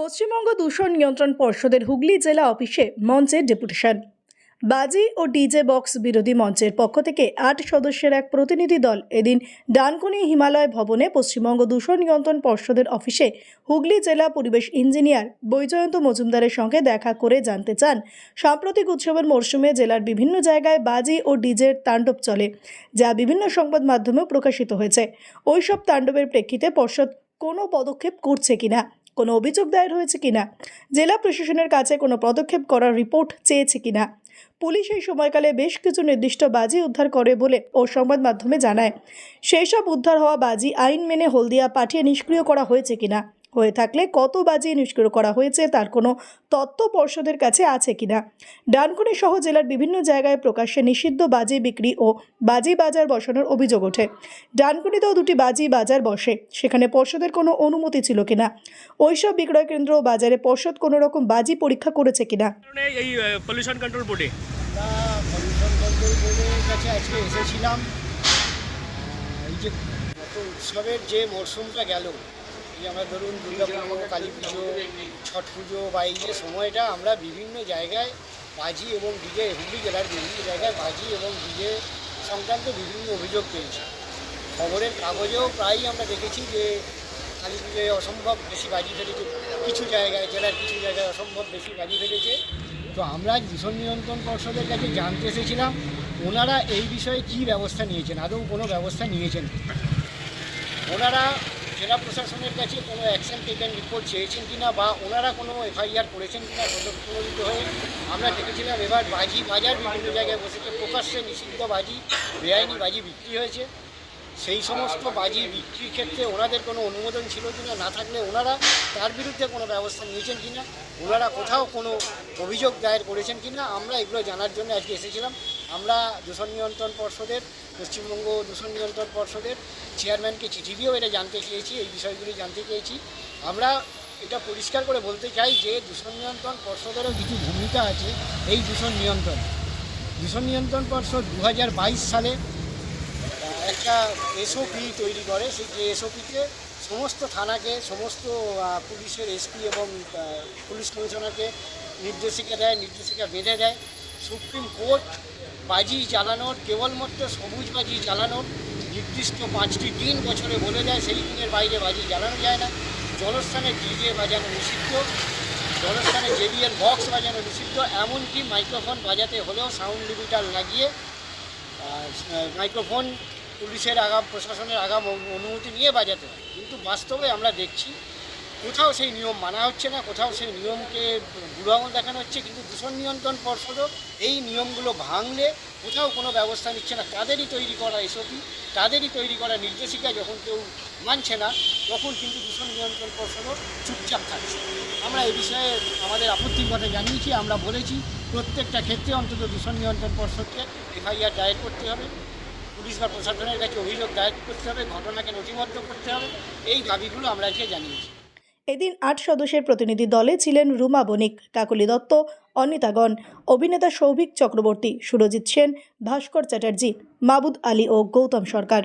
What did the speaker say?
পশ্চিমবঙ্গ দূষণ নিয়ন্ত্রণ পর্ষদের হুগলি জেলা অফিসে মঞ্চের ডেপুটেশন। বাজি ও ডিজে বক্স বিরোধী মঞ্চের পক্ষ থেকে আট সদস্যের এক প্রতিনিধি দল এদিন ডানকুনি হিমালয় ভবনে পশ্চিমবঙ্গ দূষণ নিয়ন্ত্রণ পর্ষদের অফিসে হুগলি জেলা পরিবেশ ইঞ্জিনিয়ার বৈজয়ন্ত মজুমদারের সঙ্গে দেখা করে জানতে চান। সাম্প্রতিক উৎসবের মরশুমে জেলার বিভিন্ন জায়গায় বাজি ও ডিজের তাণ্ডব চলে, যা বিভিন্ন সংবাদ মাধ্যমেও প্রকাশিত হয়েছে। ওইসব তাণ্ডবের প্রেক্ষিতে পর্ষদ কোনো পদক্ষেপ করছে কিনা? কোনো অভিযোগ দায়ের হয়েছে কিনা? জেলা প্রশাসনের কাছে কোনো পদক্ষেপ করার রিপোর্ট চেয়েছে কিনা? পুলিশ এই সময়কালে বেশ কিছু নির্দিষ্ট বাজি উদ্ধার করে বলে ও সংবাদ মাধ্যমে জানায়। সেই সব উদ্ধার হওয়া বাজি আইন মেনে হলদিয়া পাঠিয়ে নিষ্ক্রিয় করা হয়েছে কিনা? হয়ে থাকলে কত বাজি নিষ্ক্রিয় করা হয়েছে তার কোনো তত্ত্ব পর্ষদের কাছে আছে কিনা? ডানকুনি সহ জেলার বিভিন্ন জায়গায় প্রকাশ্যে নিষিদ্ধ বাজি বিক্রি ও বাজি বাজার বসানোর অভিযোগ ওঠে। ডানকুনিতেও দুটি বাজি বাজার বসে। সেখানে পর্ষদের কোনো অনুমতি ছিল কিনা? ওইসব বিক্রয় কেন্দ্র ও বাজারে পর্ষদ কোনো রকম বাজি পরীক্ষা করেছে কিনা? কারণে এই পলিউশন কন্ট্রোল বোর্ডে পলিউশন কন্ট্রোল বোর্ডের কাছে আজকে এসেছিলাম। এই যে উৎসবের যে মরশুমটা গেল এই আমরা ধরুন দুর্গা পুজো, কালী পুজো, ছট পুজো বা এই যে সময়টা আমরা বিভিন্ন জায়গায় বাজি এবং ডিজে, হুগলি জেলার বিভিন্ন জায়গায় বাজি এবং ডিজে সংক্রান্ত বিভিন্ন অভিযোগ পেয়েছি। খবরের কাগজেও প্রায়ই আমরা দেখেছি যে কালী পুজোয় অসম্ভব বেশি বাজি ফেলেছে। কিছু জায়গায়, জেলার কিছু জায়গায় অসম্ভব বেশি বাজি ফেলেছে। তো আমরা দূষণ নিয়ন্ত্রণ পর্ষদের কাছে জানতে এসেছিলাম, ওনারা এই বিষয়ে কী ব্যবস্থা নিয়েছেন? আদৌ কোনো ব্যবস্থা নিয়েছেন ওনারা জেলা প্রশাসনের কাছে কোনো অ্যাকশন টেকেন রিপোর্ট চেয়েছেন কি না বা ওনারা কোনো এফআইআর করেছেন কিনা প্রণোদিত হয়ে আমরা দেখেছিলাম এবার বাজি বাজার বিভিন্ন জায়গায় বসেছে প্রকাশ্যে নিষিদ্ধ বাজি, বেআইনি বাজি বিক্রি হয়েছে। সেই সমস্ত বাজি বিক্রির ক্ষেত্রে ওনাদের কোনো অনুমোদন ছিল কি না না থাকলে ওনারা তার বিরুদ্ধে কোনো ব্যবস্থা নিয়েছেন কি না ওনারা কোথাও কোনো অভিযোগ দায়ের করেছেন কি না আমরা এগুলো জানার জন্য আজকে এসেছিলাম। আমরা দূষণ নিয়ন্ত্রণ পর্ষদের পশ্চিমবঙ্গ দূষণ নিয়ন্ত্রণ পর্ষদের চেয়ারম্যানকে চিঠি দিয়েও এটা জানতে চেয়েছি, এই বিষয়গুলি জানতে চেয়েছি। আমরা এটা পরিষ্কার করে বলতে চাই যে দূষণ নিয়ন্ত্রণ পর্ষদেরও কিছু ভূমিকা আছে এই দূষণ নিয়ন্ত্রণ। দূষণ নিয়ন্ত্রণ পর্ষদ দু হাজার বাইশ সালে একটা এসওপি তৈরি করে, সেই যে এসওপিতে সমস্ত থানাকে, সমস্ত পুলিশের এসপি এবং পুলিশ কমিশনারকে নির্দেশিকা দেয়, নির্দেশিকা বেঁধে দেয়। সুপ্রিম কোর্ট বাজি জ্বালানোর, কেবলমাত্র সবুজ বাজি জ্বালানোর নির্দিষ্ট পাঁচটি দিন বছরে বলে দেয়, সেই দিনের বাইরে বাজি জ্বালানো যায় না। জলস্থানে ডিজে বাজানো নিষিদ্ধ। জলস্থানে জেবিএল বক্স বাজানো নিষিদ্ধ। এমনকি মাইক্রোফোন বাজাতে হলেও সাউন্ড লিমিটার লাগিয়ে মাইক্রোফোন পুলিশের আগাম, প্রশাসনের আগাম অনুমতি নিয়ে বাজাতে হয়। কিন্তু বাস্তবে আমরা দেখছি কোথাও সেই নিয়ম মানা হচ্ছে না, কোথাও সেই নিয়মকে বুড়ো দেখানো হচ্ছে, কিন্তু দূষণ নিয়ন্ত্রণ পর্ষদও এই নিয়মগুলো ভাঙলে কোথাও কোনো ব্যবস্থা নিচ্ছে না। তাদেরই তৈরি করা এসওপি তাদেরই তৈরি করা নির্দেশিকা যখন কেউ মানছে না, তখন কিন্তু দূষণ নিয়ন্ত্রণ পর্ষদও চুপচাপ থাকছে। আমরা এই বিষয়ে আমাদের আপত্তির কথা জানিয়েছি, আমরা বলেছি, প্রত্যেকটা ক্ষেত্রে অন্তত দূষণ নিয়ন্ত্রণ পর্ষদকে এফআইআর দায়ের করতে হবে, পুলিশ বা প্রশাসনের কাছে অভিযোগ দায়ের করতে হবে, ঘটনাকে নথিবদ্ধ করতে হবে, এই দাবিগুলো আমরা আজকে জানিয়েছি। এদিন আট সদস্যের প্রতিনিধি দলে ছিলেন রুমা বণিক, কাকলি দত্ত অনিতাগণ অভিনেতা সৌভিক চক্রবর্তী, সুরজিৎ সেন, ভাস্কর চ্যাটার্জি, মাবুদ আলী ও গৌতম সরকার।